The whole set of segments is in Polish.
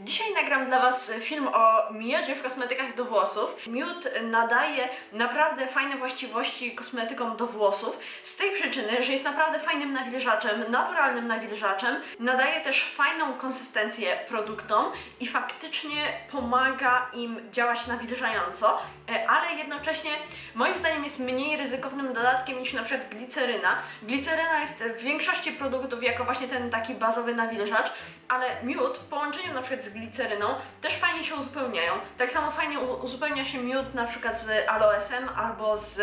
Dzisiaj nagram dla Was film o miodzie w kosmetykach do włosów. Miód nadaje naprawdę fajne właściwości kosmetykom do włosów z tej przyczyny, że jest naprawdę fajnym nawilżaczem, naturalnym nawilżaczem. Nadaje też fajną konsystencję produktom i faktycznie pomaga im działać nawilżająco, e, ale jednocześnie moim zdaniem jest mniej ryzykownym dodatkiem niż na przykład gliceryna. Gliceryna jest w większości produktów jako właśnie ten taki bazowy nawilżacz, ale miód w połączeniu na przykład z gliceryną też fajnie się uzupełniają. Tak samo fajnie uzupełnia się miód na przykład z aloesem albo z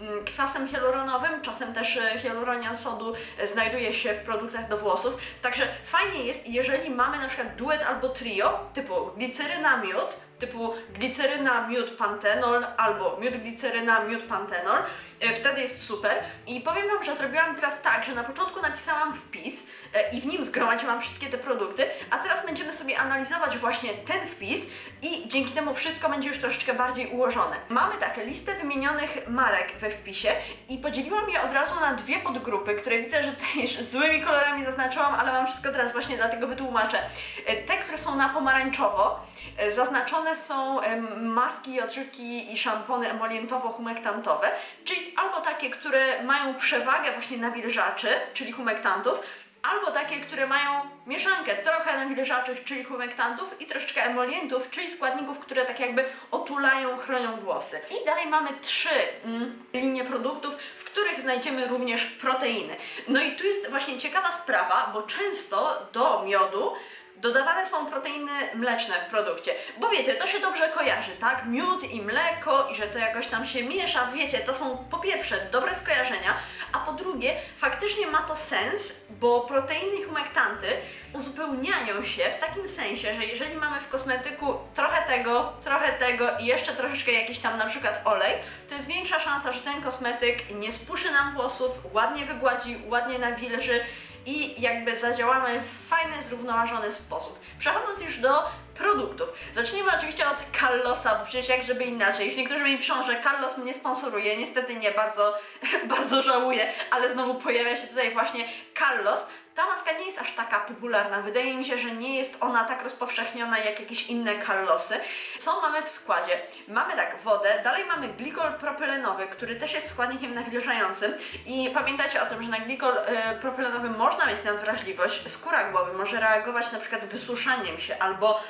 mm, kwasem hialuronowym, czasem też e, hialuronian sodu e, znajduje się w produktach do włosów. Także fajnie jest, jeżeli mamy na przykład duet albo trio typu gliceryna miód, typu gliceryna, miód, pantenol albo miód, gliceryna, miód, pantenol. E, Wtedy jest super. I powiem Wam, że zrobiłam teraz tak, że na początku napisałam wpis e, i w nim zgromadziłam wszystkie te produkty, a teraz będziemy sobie analizować właśnie ten wpis i dzięki temu wszystko będzie już troszeczkę bardziej ułożone. Mamy taką listę wymienionych marek we wpisie i podzieliłam je od razu na dwie podgrupy, które widzę, że też złymi kolorami zaznaczyłam, ale mam wszystko teraz właśnie dlatego wytłumaczę. E, Te, które są na pomarańczowo, zaznaczone są em, maski odżywki i szampony emolientowo-humektantowe, czyli albo takie, które mają przewagę właśnie nawilżaczy, czyli humektantów, albo takie, które mają mieszankę trochę nawilżaczy, czyli humektantów i troszeczkę emolientów, czyli składników, które tak jakby otulają, chronią włosy. I dalej mamy trzy mm, linie produktów, w których znajdziemy również proteiny. No i tu jest właśnie ciekawa sprawa, bo często do miodu Dodawane są proteiny mleczne w produkcie, bo wiecie, to się dobrze kojarzy, tak? Miód i mleko i że to jakoś tam się miesza, wiecie, to są po pierwsze dobre skojarzenia, a po drugie faktycznie ma to sens, bo proteiny i humektanty uzupełniają się w takim sensie, że jeżeli mamy w kosmetyku trochę tego, trochę tego i jeszcze troszeczkę jakiś tam na przykład olej, to jest większa szansa, że ten kosmetyk nie spuszy nam włosów, ładnie wygładzi, ładnie nawilży i jakby zadziałamy w fajny, zrównoważony sposób. Przechodząc już do produktów. Zacznijmy oczywiście od Carlosa, bo przecież jak żeby inaczej. Już niektórzy mi piszą, że Carlos mnie sponsoruje. Niestety nie, bardzo, bardzo żałuję, ale znowu pojawia się tutaj właśnie Carlos. Ta maska nie jest aż taka popularna. Wydaje mi się, że nie jest ona tak rozpowszechniona jak jakieś inne Carlosy. Co mamy w składzie? Mamy tak wodę, dalej mamy glikol propylenowy, który też jest składnikiem nawilżającym i pamiętajcie o tym, że na glikol e, propylenowy można mieć nadwrażliwość. Skóra głowy może reagować na przykład wysuszaniem się albo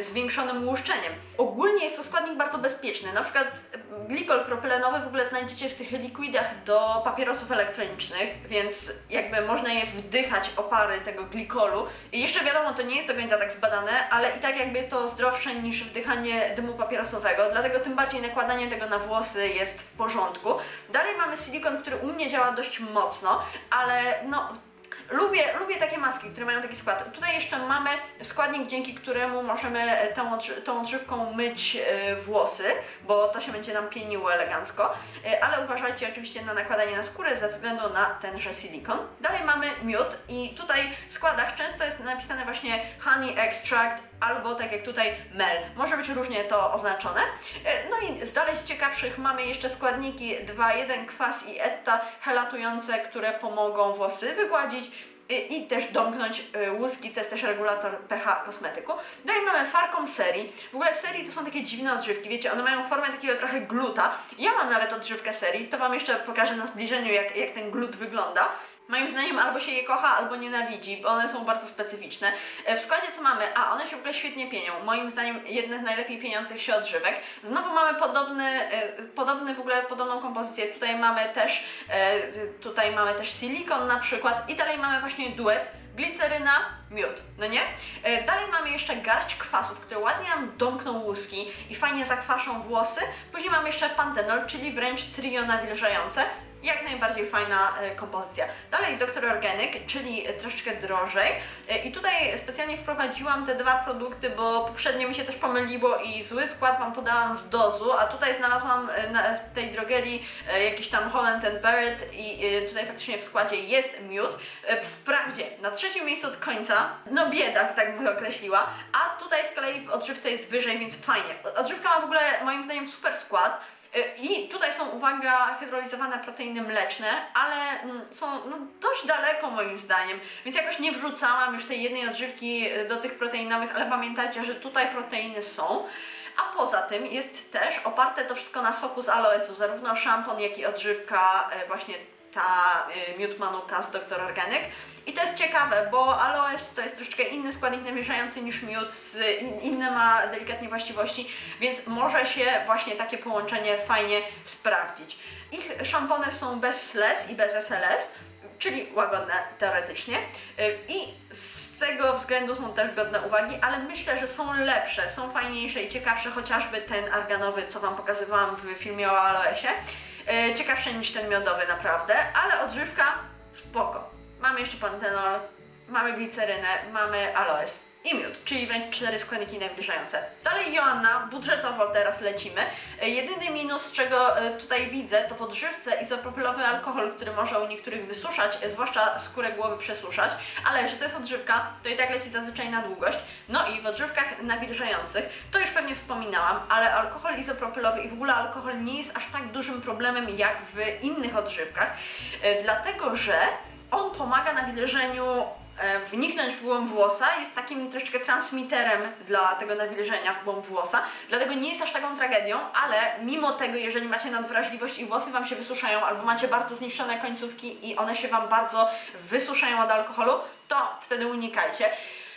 zwiększonym łuszczeniem. Ogólnie jest to składnik bardzo bezpieczny. Na przykład e, glikol propylenowy w ogóle znajdziecie w tych likwidach do papierosów elektronicznych, więc jakby można je wdychać opary tego glikolu. I jeszcze wiadomo, to nie jest do końca tak zbadane, ale i tak jakby jest to zdrowsze niż wdychanie dymu papierosowego, dlatego tym bardziej nakładanie tego na włosy jest w porządku. Dalej mamy silikon, który u mnie działa dość mocno, ale no Lubię, lubię takie maski, które mają taki skład. Tutaj jeszcze mamy składnik, dzięki któremu możemy e, tą, tą odżywką myć e, włosy, bo to się będzie nam pieniło elegancko. E, ale uważajcie oczywiście na nakładanie na skórę ze względu na tenże silikon. Dalej mamy miód i tutaj w składach często jest napisane właśnie honey extract albo tak jak tutaj mel. Może być różnie to oznaczone. E, No i z dalej z ciekawszych mamy jeszcze składniki 2.1 kwas i etta helatujące, które pomogą włosy wygładzić i i też domknąć y, łuski, to jest też regulator pH kosmetyku. Dalej mamy Farcom serii. W ogóle serii to są takie dziwne odżywki, wiecie, one mają formę takiego trochę gluta. Ja mam nawet odżywkę serii, to Wam jeszcze pokażę na zbliżeniu, jak, jak ten glut wygląda. Moim zdaniem albo się je kocha, albo nienawidzi, bo one są bardzo specyficzne. E, W składzie co mamy? A, one się w ogóle świetnie pienią. Moim zdaniem jedne z najlepiej pieniących się odżywek. Znowu mamy podobny, e, podobny w ogóle, podobną kompozycję. Tutaj mamy też, e, tutaj mamy też silikon na przykład i dalej mamy właśnie duet gliceryna, miód, no nie? Dalej mamy jeszcze garść kwasów, które ładnie nam domkną łuski i fajnie zakwaszą włosy. Później mamy jeszcze pantenol, czyli wręcz trio nawilżające. Jak najbardziej fajna e, kompozycja. Dalej Dr. Organic, czyli troszeczkę drożej. E, I tutaj specjalnie wprowadziłam te dwa produkty, bo poprzednio mi się też pomyliło i zły skład Wam podałam z dozu, a tutaj znalazłam e, w tej drogerii jakiś tam Holland and Barrett i tutaj faktycznie w składzie jest miód. Wprawdzie na trzecim miejscu od końca, no biedak, tak bym określiła, a tutaj z kolei w odżywce jest wyżej, więc fajnie. Odżywka ma w ogóle moim zdaniem super skład. Y, I tutaj są, uwaga, hydrolizowane proteiny mleczne, ale mm, są no, dość daleko moim zdaniem, więc jakoś nie wrzucałam już tej jednej odżywki y, do tych proteinowych, ale pamiętajcie, że tutaj proteiny są. A poza tym jest też oparte to wszystko na soku z aloesu, zarówno szampon, jak i odżywka y, właśnie ta y, miód manuka z Dr. Organic. I to jest ciekawe, bo aloes to jest troszeczkę inny składnik nawilżający niż miód, z, in, inne ma delikatnie właściwości, więc może się właśnie takie połączenie fajnie sprawdzić. Ich szampony są bez SLS i bez SLS, czyli łagodne teoretycznie. Y, I z tego względu są też godne uwagi, ale myślę, że są lepsze, są fajniejsze i ciekawsze, chociażby ten arganowy, co Wam pokazywałam w filmie o aloesie. Y, Ciekawsze niż ten miodowy naprawdę, ale odżywka spoko. Mamy jeszcze pantenol, mamy glicerynę, mamy aloes i miód, czyli wręcz cztery składniki nawilżające. Dalej Joanna, budżetowo teraz lecimy. E, Jedyny minus, czego e, tutaj widzę, to w odżywce izopropylowy alkohol, który może u niektórych wysuszać, e, zwłaszcza skórę głowy przesuszać, ale że to jest odżywka, to i tak leci zazwyczaj na długość. No i w odżywkach nawilżających, to już pewnie wspominałam, ale alkohol izopropylowy i w ogóle alkohol nie jest aż tak dużym problemem jak w innych odżywkach, dlatego że on pomaga nawilżeniu wniknąć w głąb włosa, jest takim troszeczkę transmiterem dla tego nawilżenia w głąb włosa, dlatego nie jest aż taką tragedią, ale mimo tego, jeżeli macie nadwrażliwość i włosy Wam się wysuszają, albo macie bardzo zniszczone końcówki i one się Wam bardzo wysuszają od alkoholu, to wtedy unikajcie.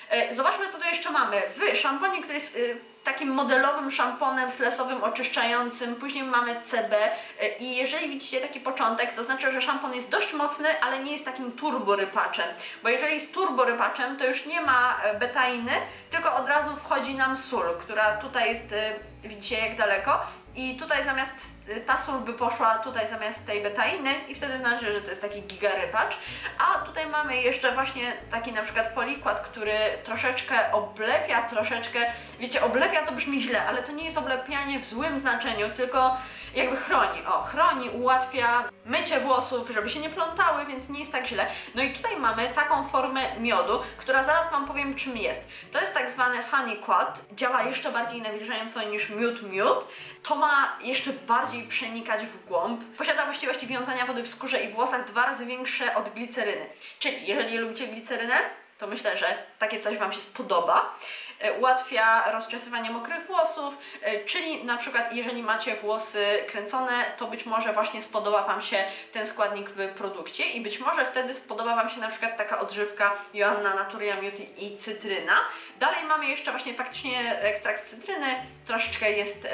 E, Zobaczmy, co tu jeszcze mamy. W szamponie, który jest y, takim modelowym szamponem slesowym oczyszczającym, później mamy CB i jeżeli widzicie taki początek, to znaczy, że szampon jest dość mocny, ale nie jest takim turborypaczem, bo jeżeli jest turborypaczem, to już nie ma e, betainy, tylko od razu wchodzi nam sól, która tutaj jest, y, widzicie jak daleko. I tutaj zamiast ta sól by poszła tutaj zamiast tej betainy i wtedy znaczy, że to jest taki gigarypacz. A tutaj mamy jeszcze właśnie taki na przykład polikład, który troszeczkę oblepia, troszeczkę, wiecie, oblepia to brzmi źle, ale to nie jest oblepianie w złym znaczeniu, tylko jakby chroni. O, chroni, ułatwia mycie włosów, żeby się nie plątały, więc nie jest tak źle. No i tutaj mamy taką formę miodu, która zaraz Wam powiem czym jest. To jest tak zwany honey quad, działa jeszcze bardziej nawilżająco niż miód miód. To ma jeszcze bardziej przenikać w głąb. Posiada właściwości wiązania wody w skórze i włosach dwa razy większe od gliceryny. Czyli jeżeli lubicie glicerynę, to myślę, że takie coś Wam się spodoba. E, Ułatwia rozczesywanie mokrych włosów, e, czyli na przykład jeżeli macie włosy kręcone, to być może właśnie spodoba Wam się ten składnik w produkcie i być może wtedy spodoba Wam się na przykład taka odżywka Joanna Naturia Miód i cytryna. Dalej mamy jeszcze właśnie faktycznie ekstrakt z cytryny, troszeczkę jest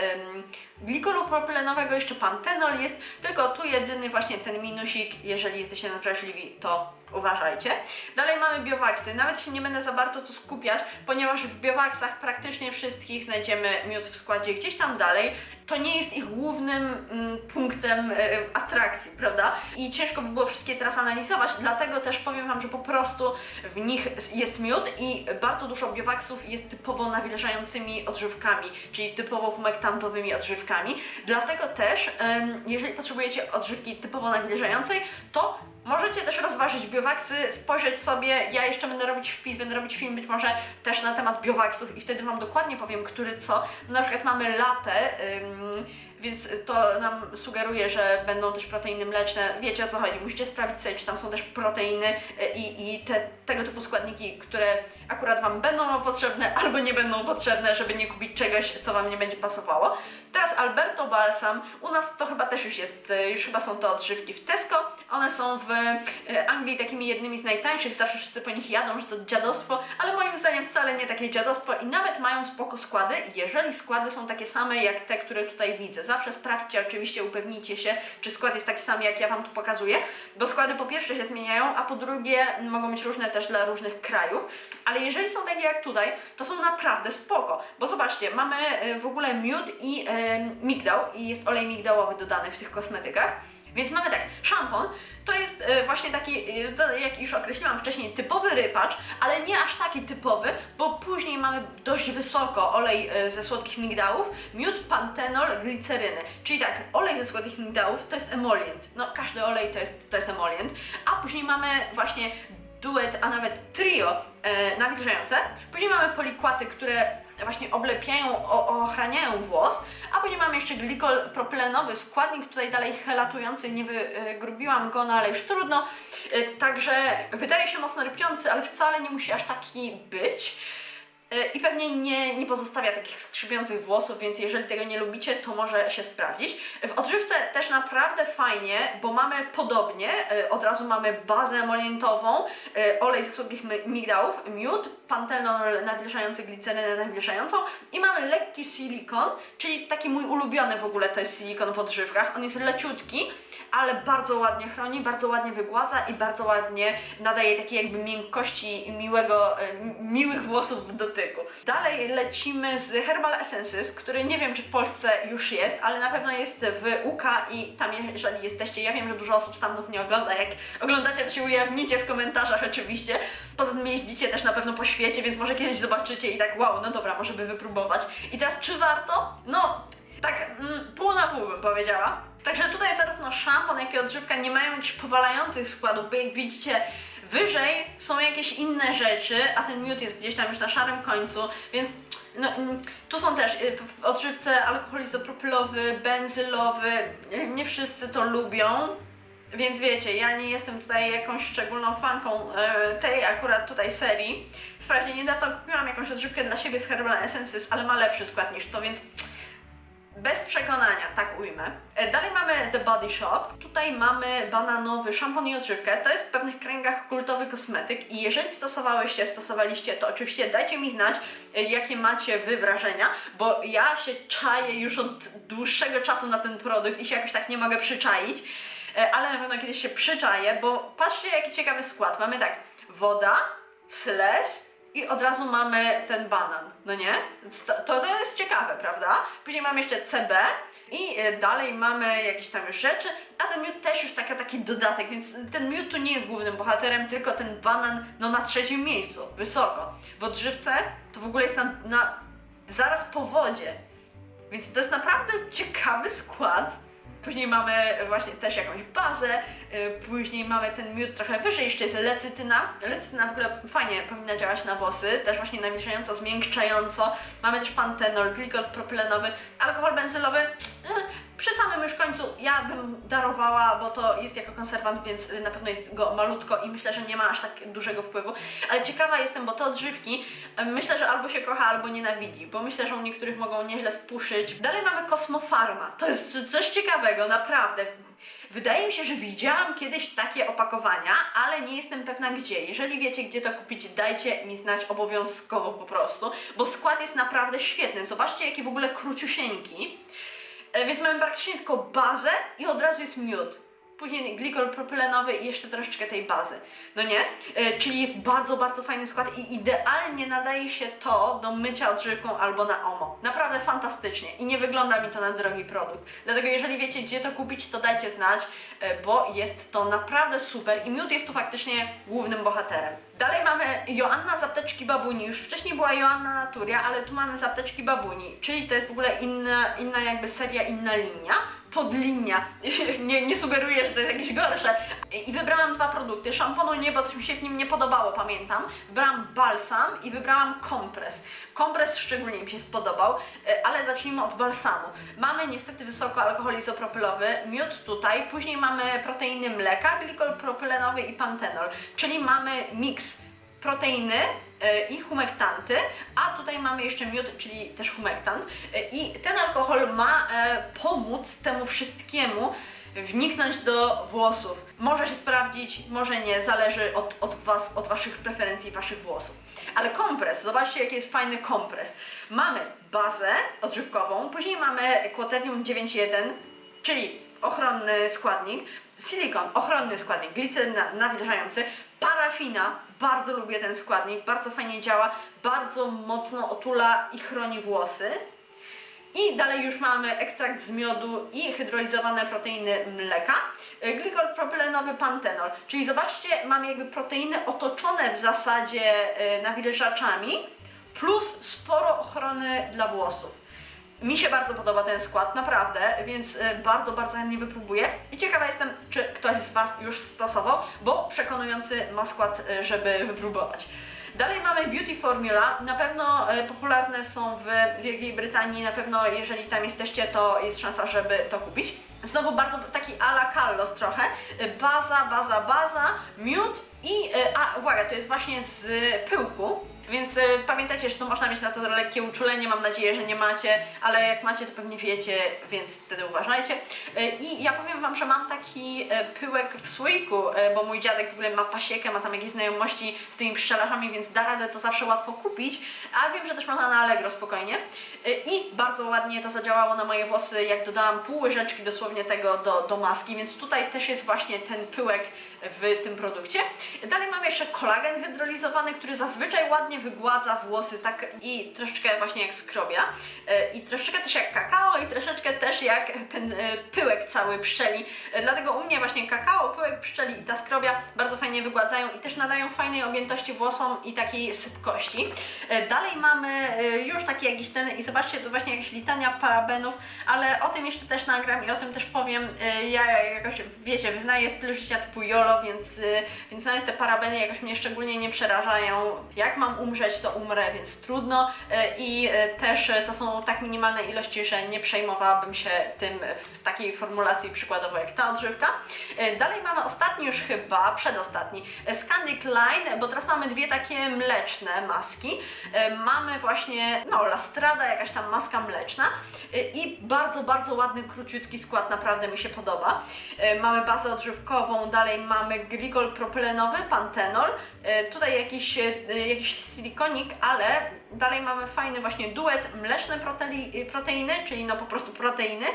glikolu propylenowego, jeszcze pantenol jest, tylko tu jedyny właśnie ten minusik, jeżeli jesteście nadwrażliwi, to uważajcie. Dalej mamy biowaksy, nawet się nie będę za bardzo tu skupiać, ponieważ w biowaksach praktycznie wszystkich znajdziemy miód w składzie gdzieś tam dalej. To nie jest ich głównym mm, punktem e, atrakcji, prawda? I ciężko by było wszystkie teraz analizować, dlatego też powiem Wam, że po prostu w nich jest miód i bardzo dużo biowaksów jest typowo nawilżającymi odżywkami, czyli typowo humektantowymi odżywkami. Dlatego też, jeżeli potrzebujecie odżywki typowo nawilżającej, to Możecie też rozważyć biowaksy, spojrzeć sobie, ja jeszcze będę robić wpis, będę robić film być może też na temat biowaksów i wtedy Wam dokładnie powiem, który co. Na przykład mamy latę, więc to nam sugeruje, że będą też proteiny mleczne. Wiecie o co chodzi, musicie sprawdzić sobie, czy tam są też proteiny y, i, i te, tego typu składniki, które akurat Wam będą potrzebne albo nie będą potrzebne, żeby nie kupić czegoś, co Wam nie będzie pasowało. Teraz Alberto Balsam, u nas to chyba też już jest, y, już chyba są to odżywki w Tesco. One są w y, Anglii takimi jednymi z najtańszych, zawsze wszyscy po nich jadą, że to dziadostwo, ale moim zdaniem wcale nie takie dziadostwo i nawet mają spoko składy, jeżeli składy są takie same jak te, które tutaj widzę. Zawsze sprawdźcie, oczywiście upewnijcie się, czy skład jest taki sam jak ja Wam tu pokazuję, bo składy po pierwsze się zmieniają, a po drugie mogą być różne też dla różnych krajów, ale jeżeli są takie jak tutaj, to są naprawdę spoko, bo zobaczcie, mamy y, w ogóle miód i e, migdał i jest olej migdałowy dodany w tych kosmetykach. Więc mamy tak, szampon to jest e, właśnie taki, e, to, jak już określiłam wcześniej, typowy rypacz, ale nie aż taki typowy, bo później mamy dość wysoko olej e, ze słodkich migdałów, miód, pantenol, gliceryny. Czyli tak, olej ze słodkich migdałów to jest emolient. No, każdy olej to jest, to jest emolient. A później mamy właśnie duet, a nawet trio e. Później mamy polikłaty, które właśnie oblepiają, ochraniają włos, a później mamy jeszcze glikol propylenowy składnik, tutaj dalej helatujący, nie wygrubiłam go, no ale już trudno, E, także wydaje się mocno rypiący, ale wcale nie musi aż taki być. E, I pewnie nie, nie pozostawia takich skrzypiących włosów, więc jeżeli tego nie lubicie, to może się sprawdzić. W odżywce też naprawdę fajnie, bo mamy podobnie, e, od razu mamy bazę emolientową, e, olej ze słodkich migdałów, miód, pantenol nawilżający, glicerynę nawilżającą i mamy lekki silikon, czyli taki mój ulubiony w ogóle to jest silikon w odżywkach. On jest leciutki, ale bardzo ładnie chroni, bardzo ładnie wygładza i bardzo ładnie nadaje takiej jakby miękkości miłego, e, mi- miłych włosów w dotyku. Dalej lecimy z Herbal Essences, który nie wiem czy w Polsce już jest, ale na pewno jest w UK i tam jeżeli jesteście, ja wiem, że dużo osób stamtąd nie ogląda, jak oglądacie to się ujawnicie w komentarzach oczywiście. Poza tym jeździcie też na pewno po świecie, więc może kiedyś zobaczycie i tak wow, no dobra, może by wypróbować. I teraz czy warto? No, tak mm, pół na pół bym powiedziała. Także tutaj zarówno szampon, jak i odżywka nie mają jakichś powalających składów, bo jak widzicie wyżej są jakieś inne rzeczy, a ten miód jest gdzieś tam już na szarym końcu, więc no, mm, tu są też y, w odżywce alkohol izopropylowy, benzylowy, y, nie wszyscy to lubią. Więc wiecie, ja nie jestem tutaj jakąś szczególną fanką e, tej akurat tutaj serii. Wprawdzie niedawno kupiłam jakąś odżywkę dla siebie z Herbal Essences, ale ma lepszy skład niż to, więc bez przekonania, tak ujmę. E, Dalej mamy The Body Shop. Tutaj mamy bananowy szampon i odżywkę. To jest w pewnych kręgach kultowy kosmetyk i jeżeli stosowałyście, stosowaliście, to oczywiście dajcie mi znać, e, jakie macie wy wrażenia, bo ja się czaję już od dłuższego czasu na ten produkt i się jakoś tak nie mogę przyczaić, E, ale na pewno kiedyś się przyczaję, bo patrzcie jaki ciekawy skład. Mamy tak, woda, sles, i od razu mamy ten banan, no nie? To, to jest ciekawe, prawda? Później mamy jeszcze CB i e, dalej mamy jakieś tam już rzeczy, a ten miód też już taka, taki dodatek, więc ten miód tu nie jest głównym bohaterem, tylko ten banan no na trzecim miejscu, wysoko. W odżywce to w ogóle jest na, na zaraz po wodzie, więc to jest naprawdę ciekawy skład. Później mamy właśnie też jakąś bazę, y, później mamy ten miód trochę wyżej, jeszcze jest lecytyna. Lecytyna w ogóle fajnie powinna działać na włosy, też właśnie nawilżająco, zmiękczająco. Mamy też pantenol, glikol propylenowy, alkohol benzylowy. Przy samym już końcu ja bym darowała, bo to jest jako konserwant, więc na pewno jest go malutko i myślę, że nie ma aż tak dużego wpływu. Ale ciekawa jestem, bo te odżywki myślę, że albo się kocha, albo nienawidzi, bo myślę, że u niektórych mogą nieźle spuszyć. Dalej mamy Kosmofarma. To jest coś ciekawego, naprawdę. Wydaje mi się, że widziałam kiedyś takie opakowania, ale nie jestem pewna gdzie. Jeżeli wiecie, gdzie to kupić, dajcie mi znać obowiązkowo po prostu, bo skład jest naprawdę świetny. Zobaczcie, jaki w ogóle króciusieńki. E, Więc mamy praktycznie tylko bazę i od razu jest miód. Później glikol propylenowy i jeszcze troszeczkę tej bazy. No nie? E, Czyli jest bardzo, bardzo fajny skład i idealnie nadaje się to do mycia odżywką albo na omo. Naprawdę fantastycznie i nie wygląda mi to na drogi produkt. Dlatego jeżeli wiecie gdzie to kupić, to dajcie znać, e, bo jest to naprawdę super i miód jest tu faktycznie głównym bohaterem. Dalej mamy Joanna z apteczki Babuni. Już wcześniej była Joanna Naturia, ale tu mamy z apteczki Babuni, czyli to jest w ogóle inna, inna jakby seria, inna linia. Podlinia. nie, nie sugeruję, że to jest jakieś gorsze. I wybrałam dwa produkty. Szamponu nie, bo coś mi się w nim nie podobało, pamiętam. Wybrałam balsam i wybrałam kompres. Kompres szczególnie mi się spodobał, e, ale zacznijmy od balsamu. Mamy niestety wysoko alkohol izopropylowy, miód tutaj, później mamy proteiny mleka, glikol propylenowy i pantenol, czyli mamy miks proteiny i humektanty, a tutaj mamy jeszcze miód, czyli też humektant. E, I ten alkohol ma e, pomóc temu wszystkiemu wniknąć do włosów. Może się sprawdzić, może nie, zależy od, od Was, od Waszych preferencji, Waszych włosów. Ale kompres, zobaczcie jaki jest fajny kompres. Mamy bazę odżywkową, później mamy Quaternium 9.1, czyli ochronny składnik, silikon, ochronny składnik, gliceryna nawilżający, parafina, bardzo lubię ten składnik, bardzo fajnie działa, bardzo mocno otula i chroni włosy. I dalej już mamy ekstrakt z miodu i hydrolizowane proteiny mleka, y, glikol propylenowy pantenol. Czyli zobaczcie, mamy jakby proteiny otoczone w zasadzie y, nawilżaczami, plus sporo ochrony dla włosów. Mi się bardzo podoba ten skład, naprawdę, więc y, bardzo, bardzo chętnie wypróbuję. I ciekawa jestem, czy ktoś z Was już stosował, bo przekonujący ma skład, y, żeby wypróbować. Dalej mamy Beauty Formula. Na pewno e, popularne są w Wielkiej Brytanii. Na pewno, jeżeli tam jesteście, to jest szansa, żeby to kupić. Znowu bardzo taki a la Carlos trochę. Baza, baza, baza, miód i, a uwaga, to jest właśnie z pyłku. Więc e, pamiętajcie, że to można mieć na to lekkie uczulenie, mam nadzieję, że nie macie, ale jak macie, to pewnie wiecie, więc wtedy uważajcie. E, I ja powiem Wam, że mam taki e, pyłek w słoiku, e, bo mój dziadek w ogóle ma pasiekę, ma tam jakieś znajomości z tymi pszczelarzami, więc da radę to zawsze łatwo kupić, a wiem, że też można na Allegro spokojnie. E, I bardzo ładnie to zadziałało na moje włosy, jak dodałam pół łyżeczki dosłownie tego do, do maski, więc tutaj też jest właśnie ten pyłek w tym produkcie. Dalej mamy jeszcze kolagen hydrolizowany, który zazwyczaj ładnie wygładza włosy tak i troszeczkę właśnie jak skrobia E, i troszeczkę też jak kakao i troszeczkę też jak ten e, pyłek cały pszczeli. E, Dlatego u mnie właśnie kakao, pyłek pszczeli i ta skrobia bardzo fajnie wygładzają i też nadają fajnej objętości włosom i takiej sypkości. Dalej mamy taki jakiś ten i zobaczcie, tu właśnie jakaś litania parabenów, ale o tym jeszcze też nagram i o tym też powiem. E, Ja jakoś, wiecie, wyznaję styl życia typu YOLO, więc, e, więc nawet te parabeny jakoś mnie szczególnie nie przerażają. Jak mam umrzeć, to umrę, więc trudno E, i też to są tak minimalne ilości, że nie przejmowałabym się tym w takiej formulacji przykładowo jak ta odżywka. Dalej mamy ostatni już chyba, przedostatni, Scandic Line, bo teraz mamy dwie takie mleczne maski. Mamy właśnie, no, Lastrada, jakaś tam maska mleczna e, i bardzo, bardzo ładny, króciutki skład, naprawdę mi się podoba. E, Mamy bazę odżywkową, dalej mamy glikol propylenowy, pantenol, e, tutaj jakiś, jakiś silikonik, ale dalej mamy fajny właśnie duet mleczne proteiny, czyli no po prostu proteiny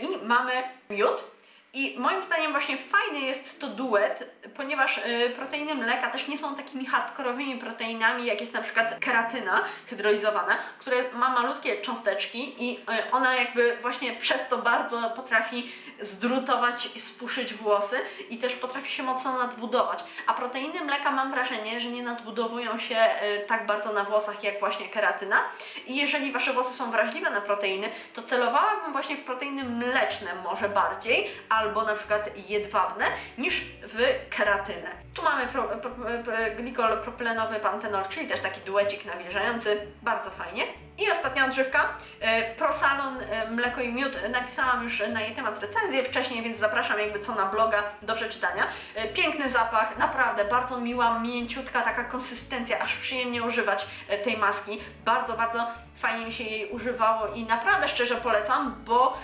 i mamy miód. I moim zdaniem właśnie fajny jest to duet, ponieważ y, proteiny mleka też nie są takimi hardkorowymi proteinami, jak jest na przykład keratyna hydrolizowana, która ma malutkie cząsteczki i y, ona jakby właśnie przez to bardzo potrafi zdrutować i spuszyć włosy i też potrafi się mocno nadbudować. A proteiny mleka mam wrażenie, że nie nadbudowują się y, tak bardzo na włosach jak właśnie keratyna. I jeżeli Wasze włosy są wrażliwe na proteiny, to celowałabym właśnie w proteiny mleczne może bardziej, albo na przykład jedwabne, niż w keratynę. Tu mamy pro, pro, pro, glikol propylenowy pantenol, czyli też taki duecik nawilżający, bardzo fajnie. I ostatnia odżywka, e, Prosalon, e, mleko i miód. Napisałam już na jej temat recenzję wcześniej, więc zapraszam jakby co na bloga do przeczytania. E, Piękny zapach, naprawdę bardzo miła, mięciutka taka konsystencja, aż przyjemnie używać tej maski. Bardzo, bardzo fajnie mi się jej używało i naprawdę szczerze polecam, bo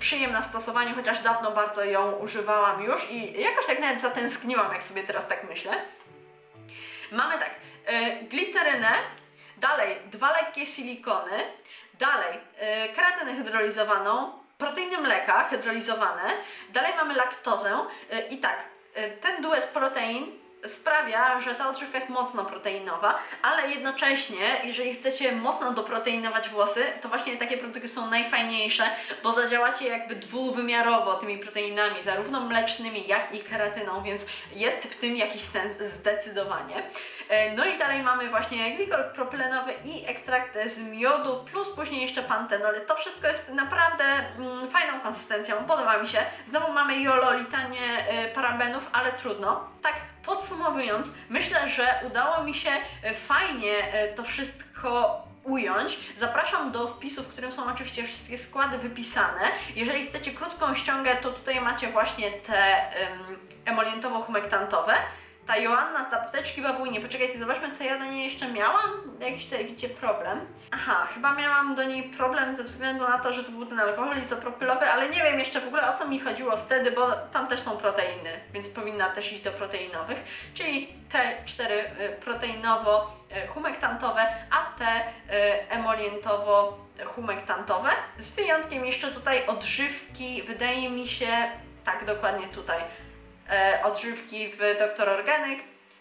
przyjemna w stosowaniu, chociaż dawno bardzo ją używałam już i jakoś tak nawet zatęskniłam, jak sobie teraz tak myślę. Mamy tak, glicerynę, dalej dwa lekkie silikony, dalej e, keratynę hydrolizowaną, proteiny mleka hydrolizowane, dalej mamy laktozę. E, i tak, e, ten duet protein sprawia, że ta odżywka jest mocno proteinowa, ale jednocześnie, jeżeli chcecie mocno doproteinować włosy, to właśnie takie produkty są najfajniejsze, bo zadziałacie jakby dwuwymiarowo tymi proteinami, zarówno mlecznymi, jak i keratyną, więc jest w tym jakiś sens zdecydowanie. E, No i dalej mamy właśnie glikol propylenowy i ekstrakt z miodu, plus później jeszcze pantenol. To wszystko jest naprawdę mm, fajną konsystencją, podoba mi się. Znowu mamy jolo, litanie e, parabenów, ale trudno. Tak podsumowując, myślę, że udało mi się e, fajnie e, to wszystko ująć. Zapraszam do wpisu, w którym są oczywiście wszystkie składy wypisane. Jeżeli chcecie krótką ściągę, to tutaj macie właśnie te um, emolientowo-humektantowe. Ta Joanna z apteczki babujnie, poczekajcie, zobaczmy co ja do niej jeszcze miałam. Jakiś tutaj widzicie problem. Aha, chyba miałam do niej problem ze względu na to, że to był ten alkohol izopropylowy, ale nie wiem jeszcze w ogóle o co mi chodziło wtedy, bo tam też są proteiny, więc powinna też iść do proteinowych, czyli te cztery y, proteinowo-humektantowe, a te y, emolientowo-humektantowe. Z wyjątkiem jeszcze tutaj odżywki, wydaje mi się, tak dokładnie tutaj, odżywki w Dr. Organic,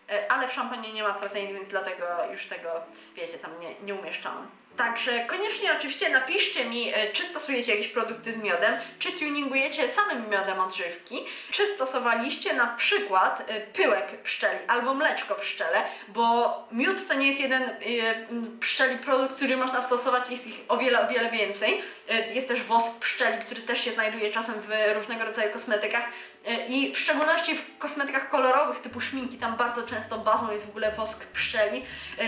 e, ale w szampanie nie ma protein, więc dlatego już tego, wiecie, tam nie, nie umieszczałam. Także koniecznie oczywiście napiszcie mi, e, czy stosujecie jakieś produkty z miodem, czy tuningujecie samym miodem odżywki, czy stosowaliście na przykład e, pyłek pszczeli albo mleczko pszczele, bo miód to nie jest jeden e, pszczeli produkt, który można stosować, jest ich o wiele, o wiele więcej. Jest też wosk pszczeli, który też się znajduje czasem w różnego rodzaju kosmetykach i w szczególności w kosmetykach kolorowych typu szminki, tam bardzo często bazą jest w ogóle wosk pszczeli,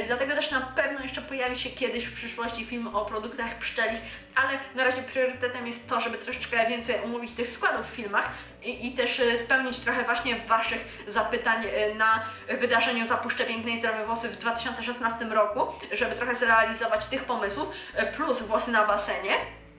dlatego też na pewno jeszcze pojawi się kiedyś w przyszłości film o produktach pszczelich, ale na razie priorytetem jest to, żeby troszeczkę więcej omówić tych składów w filmach i, i też e, spełnić trochę właśnie Waszych zapytań e, na wydarzeniu Zapuszczę Piękne i Zdrowe Włosy w 2016 roku, żeby trochę zrealizować tych pomysłów, e, plus włosy na basenie.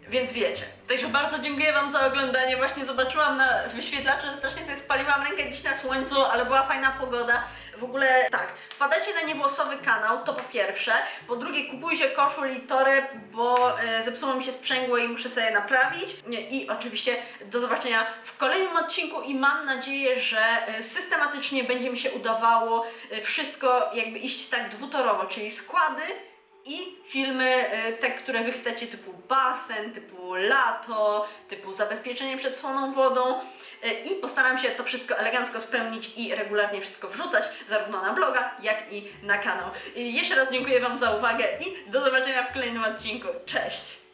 Więc wiecie. Także bardzo dziękuję Wam za oglądanie. Właśnie zobaczyłam na wyświetlaczu, strasznie sobie spaliłam rękę dziś na słońcu, ale była fajna pogoda. W ogóle tak, wpadajcie na niewłosowy kanał, to po pierwsze. Po drugie, kupujcie koszul i toreb, bo e, zepsuło mi się sprzęgło i muszę sobie naprawić. Nie, I oczywiście do zobaczenia w kolejnym odcinku i mam nadzieję, że e, systematycznie będzie mi się udawało e, wszystko jakby iść tak dwutorowo, czyli składy i filmy, e, te, które wy chcecie, typu basen, typu lato, typu zabezpieczenie przed słoną wodą e, i postaram się to wszystko elegancko spełnić i regularnie wszystko wrzucać, zarówno na bloga, jak i na kanał. I jeszcze raz dziękuję Wam za uwagę i do zobaczenia w kolejnym odcinku. Cześć!